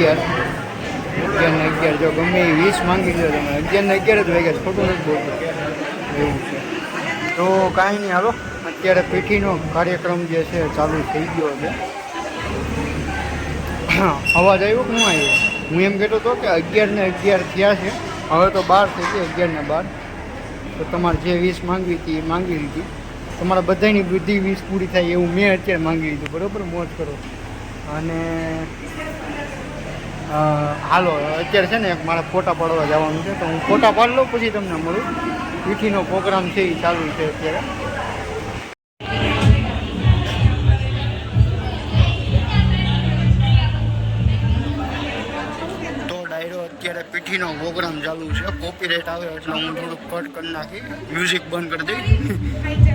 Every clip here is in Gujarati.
અગિયાર. અગિયાર ને અગિયાર. જો ગમે એ વીસ માંગી લો તમે. અગિયાર ને અગિયાર જ વાગ્યા ખોટું નથી બોલતું. એવું છે. તો કાંઈ નહીં હાલો. અત્યારે પીઠીનો કાર્યક્રમ જે છે ચાલુ થઈ ગયો છે. અવાજ આવ્યો કે હું આવ્યો? હું એમ કહેતો હતો કે અગિયાર ને અગિયાર થયા છે. હવે તો બાર થઈ ગઈ અગિયાર ને બાર. તો તમારે જે વીસ માંગવી હતી એ માંગી લીધી. તમારા બધાની બુદ્ધિ વીસ પૂરી થાય એવું મેં અત્યારે માંગી લીધું. બરાબર? મોજ કરો. અને હાલો, અત્યારે છે ને એક મારે ફોટા પાડવા જવાનું છે, તો હું ફોટા પાડી લઉં, પછી તમને મળું. પીઠીનો પ્રોગ્રામ છે એ ચાલુ છે અત્યારે. તો ડાયરો, અત્યારે પીઠીનો પ્રોગ્રામ ચાલુ છે. કોપીરાઇટ આવે એટલે હું થોડુંક કટ કરી નાખી. મ્યુઝિક બંધ કરી દઈ.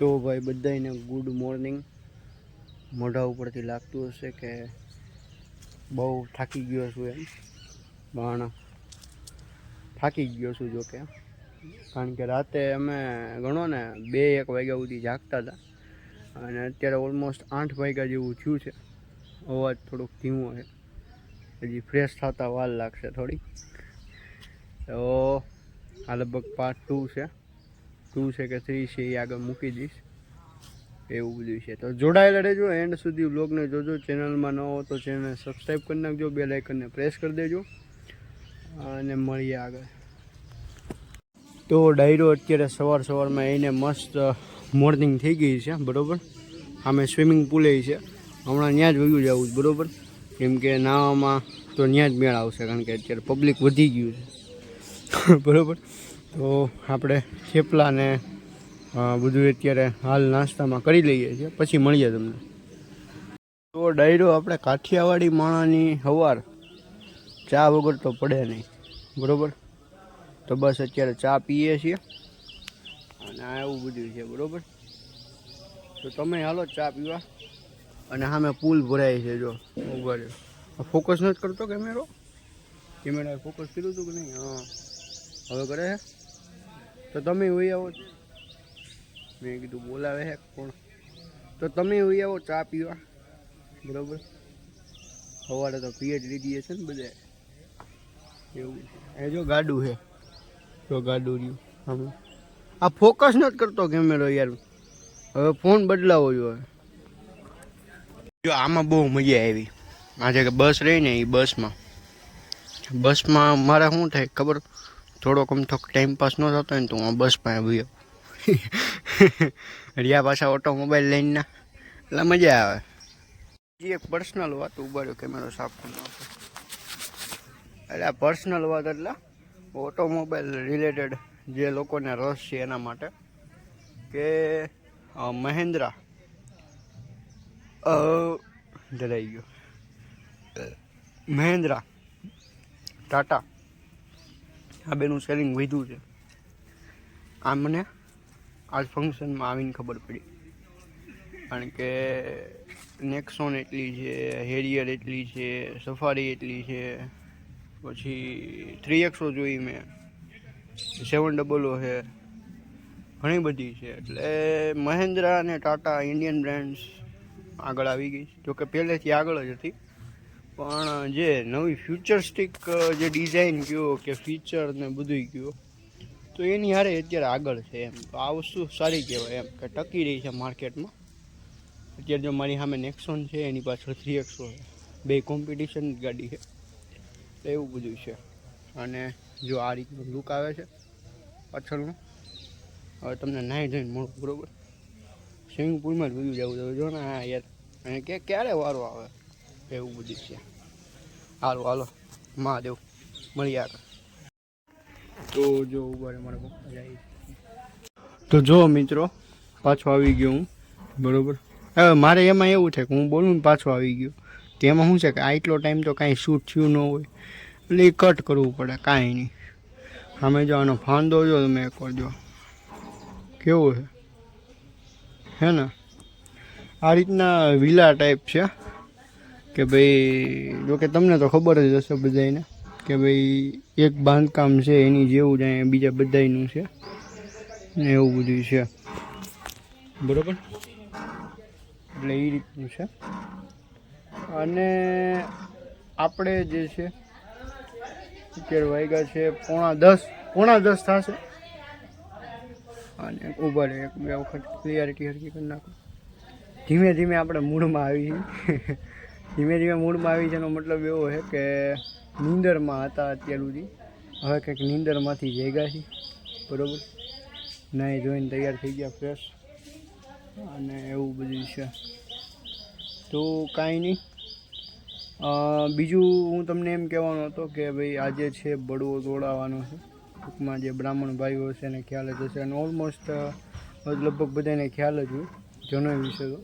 તો ભાઈ બધાને ગુડ મોર્નિંગ મોઢા ઉપરથી લાગતું હશે કે બહુ થાકી ગયો છું એમ. પણ થાકી ગયો છું જોકે. કારણ કે રાતે અમે ગણો ને બે એક વાગ્યા સુધી જાગતા હતા. અને અત્યારે ઓલમોસ્ટ આઠ વાગ્યા જેવું થયું છે. અવાજ થોડોક ધીમો છે. હજી ફ્રેશ થતા વાર લાગશે થોડી. તો આ લગભગ પાર્ટ ટુ છે. ટુ છે કે થ્રી છે એ આગળ મૂકી દઈશ. એવું બધું છે. તો જોડાયેલા રહેજો. એન્ડ સુધી બ્લોગને જોજો. ચેનલમાં ન હો તો ચેનલને સબસ્ક્રાઈબ કરી નાખજો. બે લાઇકનને પ્રેસ કરી દેજો. અને મળીએ આગળ. તો ડાયરો અત્યારે સવાર સવારમાં એને મસ્ત મોર્નિંગ થઈ ગઈ છે, બરાબર? અમે સ્વિમિંગ પૂલે છે. હમણાં ત્યાં જ વયું જવું છે, બરાબર? કેમ કે નાવામાં તો ત્યાં જ મેળ આવશે, કારણ કે અત્યારે પબ્લિક વધી ગયું છે. બરાબર? તો આપણે થેપલા ને બધું અત્યારે હાલ નાસ્તામાં કરી લઈએ છીએ. પછી મળીએ તમને. તો ડાયરો આપણે કાઠિયાવાડી માણાની હવાર. ચા વગર તો પડે નહીં. બરાબર? તો બસ અત્યારે ચા પીએ છીએ. અને આ એવું બધું છે, બરાબર? તો તમે હાલો ચા પીવા. અને સામે પુલ ભરાય છે, જો. ઊભા રહ્યો. ફોકસ નથી કરતો કેમેરો કેમેરા ફોકસ કર્યું હતું કે નહીં? હા. હવે કરે છે? તો તમે હોઈ આવો. મેં કીધું બોલાવે હે કોણ? તો તમે હોઈ આવો ચા પીવા. બરાબર? સવારે તો પીએ જ લીધી છે ને બધા એવું. એ જો ગાડું છે જો ગાડું રહ્યું. હમણાં આ ફોકસ નથી કરતો કેમેરો યાર. હવે ફોન બદલાવો જોઈએ જો આમાં બહુ મજા આવી. આજે કે બસ રહી ને એ બસમાં. બસમાં મારે શું થાય ખબર? થોડોક આમ થોક ટાઈમ પાસ ન થતો હોય ને તો હું બસ પાસે ભૂયો રિયા પાછા ઓટોમોબાઈલ લઈને ના. એટલે મજા આવે. જે એક પર્સનલ વાત ઉભાર્યો કેમેરો સાફ કરી એટલે આ પર્સનલ વાત એટલે ઓટોમોબાઈલ રિલેટેડ જે લોકોને રસ છે એના માટે કે મહેન્દ્રા અ, ગયો. મહેન્દ્રા ટાટા. આ બેનું સેલિંગ વધ્યું છે. આ મને આજ ફંક્શનમાં આવીને ખબર પડી. કારણ કે નેક્સોન એટલી છે હેરિયર એટલી છે સફારી એટલી છે, પછી થ્રી એક્સો જોઈ મેં સેવન ડબલો છે, ઘણી બધી છે. એટલે મહેન્દ્રા અને ટાટા ઇન્ડિયન બ્રાન્ડ્સ આગળ આવી ગઈ જોકે પહેલેથી આગળ જ હતી. પણ જે નવી ફ્યુચરિસ્ટિક જે ડિઝાઇન કયો કે ફીચર ને બધું કયો તો એની હારે અત્યારે આગળ છે એમ. તો આ વસ્તુ સારી કહેવાય એમ, કે ટકી રહી છે માર્કેટમાં. અત્યારે જો મારી સામે નેક્સોન છે, એની પાછળ થ્રી એક્સો છે. બે કોમ્પિટિશન ગાડી છે. એવું બધું છે. અને જો આ રીતનું લુક આવે છે પાછળનું, હવે તમને નાહી ધોઈને મળું, બરોબર? સ્વિમિંગ પુલમાં જ બધું જવું તમે જો ને હા યાર, અને કે ક્યારે વારો આવે? એવું બધું છે. હાલો હાલો. મહાદેવ મળી આગળ. તો જો ઊભા મારા તો જો મિત્રો પાછો આવી ગયો હું. બરોબર. હવે મારે એમાં એવું છે કે હું બોલું ને પાછો આવી ગયો. તેમાં શું છે કે આટલો ટાઈમ તો કાંઈ શૂટ થયું ન હોય. એટલે એ કટ કરવું પડે કાંઈ નહીં. અમે જો આનો ફાંદો જો તમે એકવાર જો. કેવું છે? હે ને? આ રીતના વિલા ટાઈપ છે. કે ભાઈ જોકે તમને તો ખબર જ હશે બધાને કે ભાઈ એક બાંધકામ છે એની જેવું જ અહીંયા બીજા બધાયનું છે ને એવું બધું છે. બરાબર? એટલે એ રીતનું છે. અને આપણે જે છે અત્યારે વાગ્યા છે પોણા દસ પોણા દસ થશે. અને ઊભા રહે એક બે વખત ક્લિયરિટી હરકી કરી નાખો. ધીમે ધીમે આપણે મૂડમાં આવી ધીમે ધીમે મૂળમાં આવી જેનો મતલબ એવો છે કે નીંદરમાં હતા અત્યાર સુધી. હવે કંઈક નીંદરમાંથી જગ્યા છે. બરાબર? નહીં જોઈને તૈયાર થઈ ગયા ફ્રેશ અને એવું બધું છે. તો કાંઈ નહીં. બીજું હું તમને એમ કહેવાનો હતો કે ભાઈ આજે છે બળવો દોડાવવાનો છે. ટૂંકમાં જે બ્રાહ્મણ ભાઈઓ છે એને ખ્યાલ જ હશે. અને ઓલમોસ્ટ લગભગ બધાને ખ્યાલ જ હોય. જનોય વિશે તો.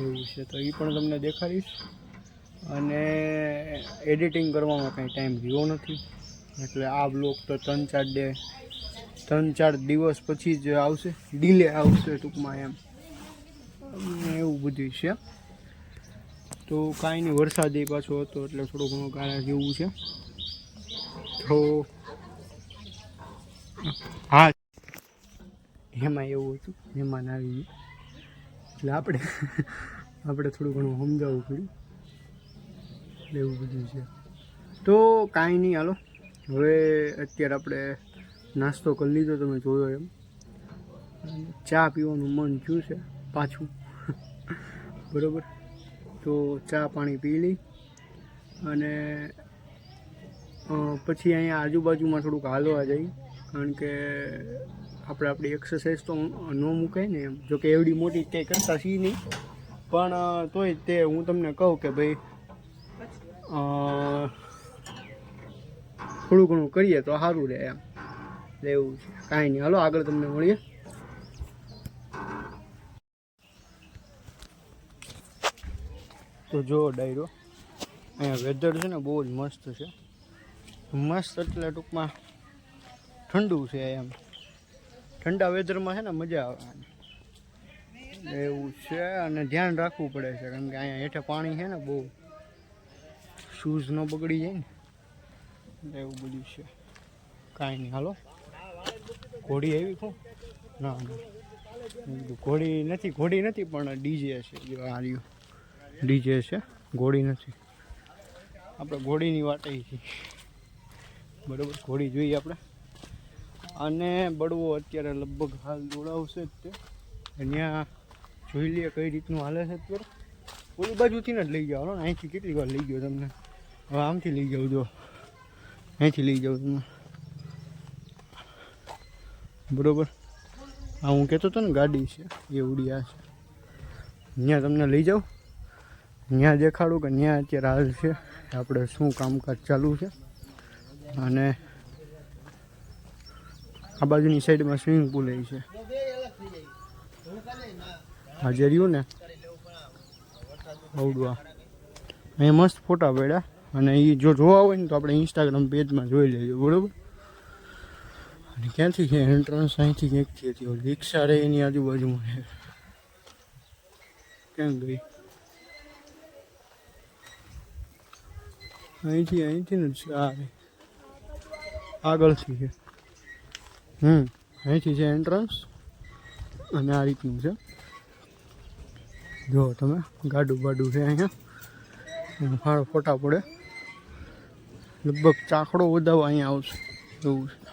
એવું છે. તો એ પણ તમને દેખાડીશ. અને એડિટિંગ કરવામાં કાંઈ ટાઈમ રહ્યો નથી. એટલે આ બ્લોગ તો ત્રણ ચાર ડે, ત્રણ ચાર દિવસ પછી જ આવશે. ડીલે આવશે ટૂંકમાં એમ. એવું બધું છે. તો કાંઈ નહીં, વરસાદ એ પાછો હતો એટલે થોડું ઘણું કારણ જેવું છે. તો હા, એમાં એવું હતું મહેમાન આવી ગયું એટલે આપણે આપણે થોડું ઘણું સમજાવવું પડ્યું. એવું બધું છે. તો કાંઈ નહીં, હાલો. હવે અત્યારે આપણે નાસ્તો કરી લીધો, તમે જોયો એમ. ચા પીવાનું મન થયું છે પાછું. બરોબર? તો ચા પાણી પી લઈ અને પછી અહીંયા આજુબાજુમાં થોડુંક હાલવા જઈ. કારણ કે આપણે આપણી એક્સરસાઇઝ તો ન મૂકાય ને એમ. જોકે એવડી મોટી કંઈ કરતા છીએ નહીં. પણ તોય તે હું તમને કહું કે ભાઈ થોડું ઘણું કરીએ તો સારું રહે એમ. એવું છે. કાંઈ નહીં. હાલો, આગળ તમને મળીએ. તો જો, ડાયરો, અહીંયા વેધર છે ને બહુ જ મસ્ત છે. મસ્ત એટલે ટૂંકમાં ઠંડુ છે એમ. ઠંડા વેધરમાં છે ને મજા આવે એવું છે. અને ધ્યાન રાખવું પડે છે. કેમ કે અહીંયા હેઠે પાણી છે ને બહુ. શૂઝ ન બગડી જાય ને? એવું બધું છે. કાંઈ નહીં હાલો. ઘોડી આવી કહું ના ના. ઘોડી નથી ઘોડી નથી પણ ડીજે છે. જો આ રહ્યું. ડીજે છે ઘોડી નથી. આપણે ઘોડીની વાટ આવી છે. બરાબર ઘોડી જોઈએ આપણે. અને બળવો અત્યારે લગભગ હાલ દોડાવશે જ તે. ત્યાં જોઈ લઈએ કઈ રીતનું હાલે છે અત્યારે. ઓલી બાજુથી ને જ લઈ જાઓ ને. અહીંથી કેટલી વાર લઈ ગયો તમને? હવે આમથી લઈ જાઉં જો. અહીંથી લઈ જાઉં તમને. બરોબર? હા હું કહેતો હતો ને, ગાડી છે. એ ઉડી આ છે. ત્યાં તમને લઈ જાઉં? ત્યાં દેખાડું કે ત્યાં અત્યારે હાલ છે. આપણે શું કામકાજ ચાલુ છે? અને આ બાજુની સાઈડમાં સ્વિમિંગ પુલ એ છે. હાજર રહ્યું ને? અવડું આ અહીંયા મસ્ત ફોટા પડ્યા. અને એ જો જોવા હોય ને તો આપણે ઇન્સ્ટાગ્રામ પેજમાં જોઈ લેજો, બરોબર? અને ક્યાંથી છે? એન્ટ્રન્સ અહીંથી ક્યાંકથી હતી ઓલી રિક્ષા રહે એની આજુબાજુમાં. છે ક્યાં ગઈ? અહીંથી અહીંથી ને આ આગળથી છે. હમ, અહીંથી છે એન્ટ્રન્સ અને આ રીતનું છે. જો તમે ગાડું બાડું છે અહીંયા. ફાળો ફોટા પડે. લગભગ ચાકડો વધાવો અહીંયા આવશે. એવું છે.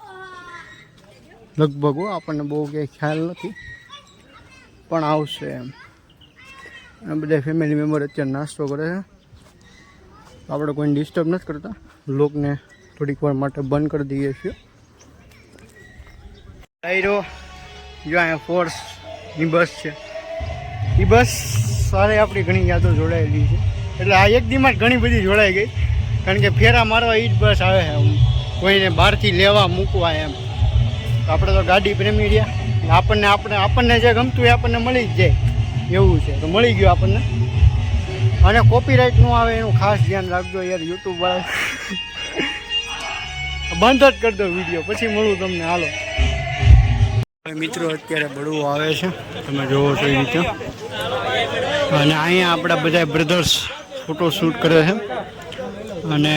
લગભગ આપણને બહુ કંઈ ખ્યાલ નથી. પણ આવશે એમ. અને બધા ફેમિલી મેમ્બર અત્યારે નાસ્તો કરે છે. આપણે કોઈને ડિસ્ટર્બ નથી કરતા. લોકને થોડીક વાર માટે બંધ કરી દઈએ છીએ. ડાયરો જો અહીંયા ફોર્સની બસ છે. એ બસ સારી આપણી ઘણી યાદો જોડાયેલી છે. એટલે આ એક દીમાં ઘણી બધી જોડાઈ ગઈ. કારણ કે ફેરા મારવા એ જ બસ આવે છે. કોઈને બહારથી લેવા મૂકવા એમ. આપણે તો ગાડી પ્રેમી રહ્યા. આપણને આપણે, આપણને જે ગમતું એ આપણને મળી જ જાય. એવું છે. તો મળી ગયું આપણને. અને કોપીરાઇટનું આવે, એનું ખાસ ધ્યાન રાખજો યાર યુટ્યુબ વાળા. બંધ જ કરી દો વીડિયો પછી મળું તમને. હાલો. મિત્રો, અત્યારે બળવું આવે છે. તમે જોવો છો એ અને અહીંયા આપણા બધા બ્રધર્સ ફોટો શૂટ કરે છે. અને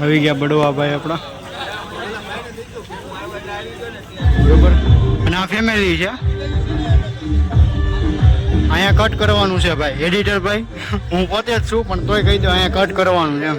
આવી ગયા બડવાભાઈ આપણા. બરોબર? અને આ ફેમિલી છે? અહીંયા કટ કરવાનું છે ભાઈ એડિટર ભાઈ. હું પોતે જ છું, પણ તોય કહી દઉં, અહીંયા કટ કરવાનું છે એમ.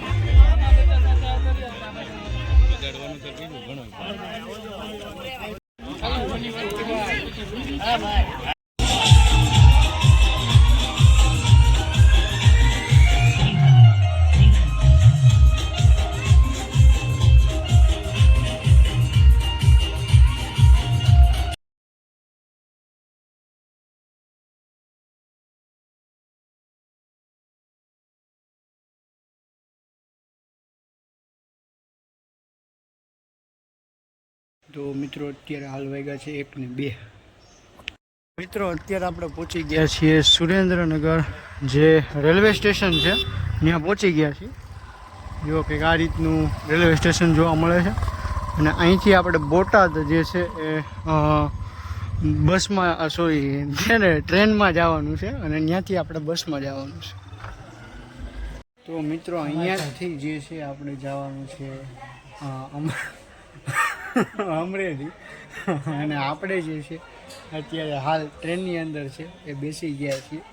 ભાઈ તો મિત્રો, અત્યારે હાલ વાગ્યા છે એક ને બે. મિત્રો, અત્યારે આપણે પહોંચી ગયા છીએ સુરેન્દ્રનગર, જે રેલવે સ્ટેશન છે. ત્યાં પહોંચી ગયા છીએ. જો કે આ રીતનું રેલવે સ્ટેશન જોવા મળે છે. અને અહીંથી આપણે બોટાદ જે છે એ બસમાં સોરી છે ને ટ્રેનમાં જવાનું છે અને ત્યાંથી આપણે બસમાં જવાનું છે. તો મિત્રો, અહીંયાથી જે છે આપણે જવાનું છે અમરેલી. અને આપણે જે છે અત્યારે હાલ ટ્રેનની અંદર છે એ બેસી ગયા છીએ.